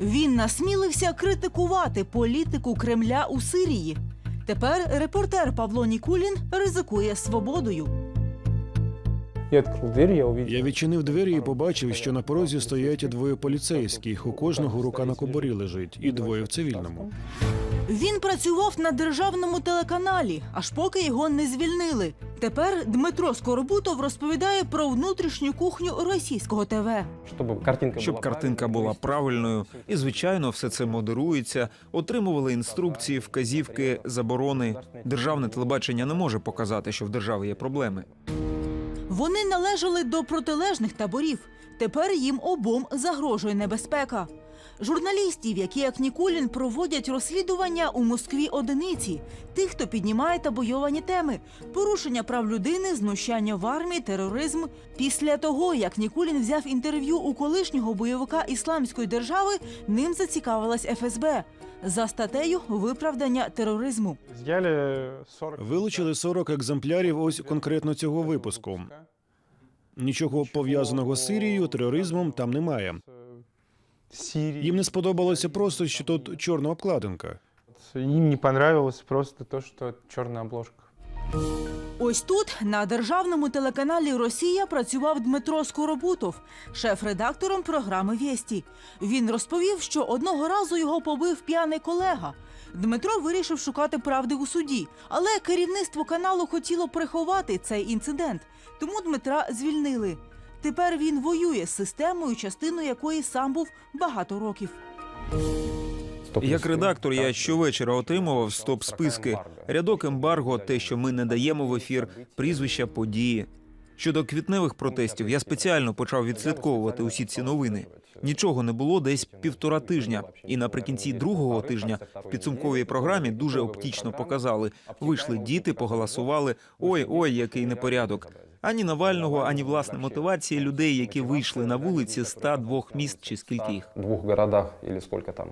Він насмілився критикувати політику Кремля у Сирії. Тепер репортер Павло Нікулін ризикує свободою. Я відчинив двері і побачив, що на порозі стоять двоє поліцейських. У кожного рука на кобурі лежить, і двоє в цивільному. Він працював на державному телеканалі, аж поки його не звільнили. Тепер Дмитро Скоробутов розповідає про внутрішню кухню російського ТВ. Чтобы картинка щоб картинка була правильною, і звичайно, все це модерується. Отримували інструкції, вказівки, заборони. Державне телебачення не може показати, що в державі є проблеми. Вони належали до протилежних таборів. Тепер їм обом загрожує небезпека. Журналістів, які як Нікулін проводять розслідування у Москві одиниці, тих, хто піднімає табойовані теми, порушення прав людини, знущання в армії, тероризм. Після того, як Нікулін взяв інтерв'ю у колишнього бойовика ісламської держави, ним зацікавилась ФСБ за статтею виправдання тероризму. Изъяли 40... Вилучили 40 екземплярів ось конкретно цього випуску. Нічого пов'язаного з Сирією, тероризмом там немає. Сирии. Їм не сподобалося просто, що тут чорна обкладинка. Им не понравилось просто то, что черная обложка. Ось тут на державному телеканалі Росія працював Дмитро Скоробутов, шеф-редактором програми Вєсті. Він розповів, що одного разу його побив п'яний колега. Дмитро вирішив шукати правди у суді, але керівництво каналу хотіло приховати цей інцидент, тому Дмитра звільнили. Тепер він воює з системою, частиною якої сам був багато років. Як редактор, я щовечора отримував стоп списки, рядок ембарго, те, що ми не даємо в ефір, прізвища, події. Щодо квітневих протестів, я спеціально почав відслідковувати усі ці новини. Нічого не було десь півтора тижня, і наприкінці другого тижня в підсумковій програмі дуже оптічно показали. Вийшли діти, поголосували. Ой, ой, який непорядок. Ані Навального, ані власне мотивації людей, які вийшли на вулиці 102 міст чи скільки їх. двох городах або скільки там.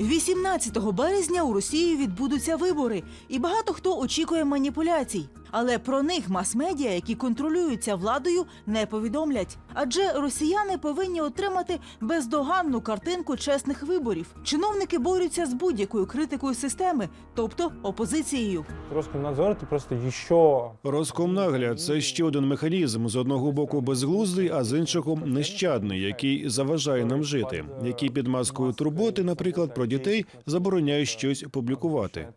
18 березня у Росії відбудуться вибори, і багато хто очікує маніпуляцій. Але про них мас-медіа, які контролюються владою, не повідомлять. Адже росіяни повинні отримати бездоганну картинку чесних виборів. Чиновники борються з будь-якою критикою системи, тобто опозицією. Роскомнадзор это просто еще Роскомнагляд це ще один механізм з одного боку безглуздий, а з іншого нещадний, який заважає нам жити, який під маскою турботи, наприклад, про дітей забороняє щось публікувати.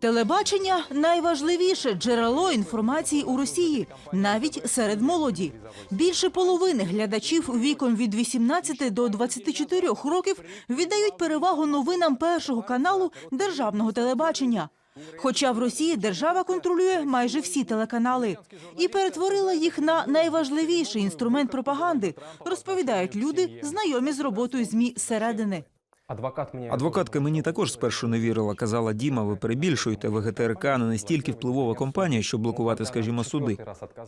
Телебачення найважливіше джерело інформації у Росії, навіть серед молоді. Більше половини глядачів віком від 18 до 24 років віддають перевагу новинам першого каналу державного телебачення. Хоча в Росії держава контролює майже всі телеканали і перетворила їх на найважливіший інструмент пропаганди, розповідають люди, знайомі з роботою змі зсередини. Адвокат мне... Адвокатка мені також спершу не вірила. Казала, Діма, ви перебільшуєте. ВГТРК не настільки впливова компанія, щоб блокувати, скажімо, суди.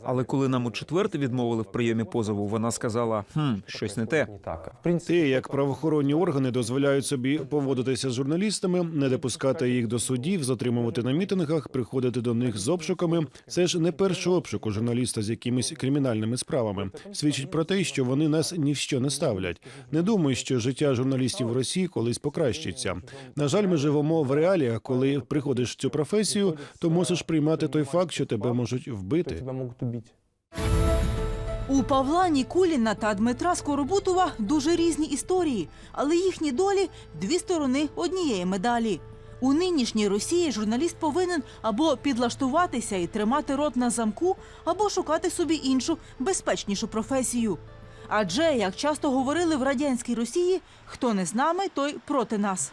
Але коли нам у четверте відмовили в прийомі позову, вона сказала: хм, щось не те. Те, як правоохоронні органи дозволяють собі поводитися з журналістами, не допускати їх до судів, затримувати на мітингах, приходити до них з обшуками. Це ж не перший обшук у журналіста з якимись кримінальними справами. Свідчить про те, що вони нас ні в що не ставлять. Не думаю, що життя журналістів в Росії колись покращиться. На жаль, ми живемо в реаліях, коли приходиш в цю професію, то мусиш приймати той факт, що тебе можуть вбити. У Павла Нікуліна та Дмитра Скоробутова дуже різні історії, але їхні долі дві сторони однієї медалі. У нинішній Росії журналіст повинен або підлаштуватися і тримати рот на замку, або шукати собі іншу безпечнішу професію. Адже, як часто говорили в радянській Росії, хто не з нами, той проти нас.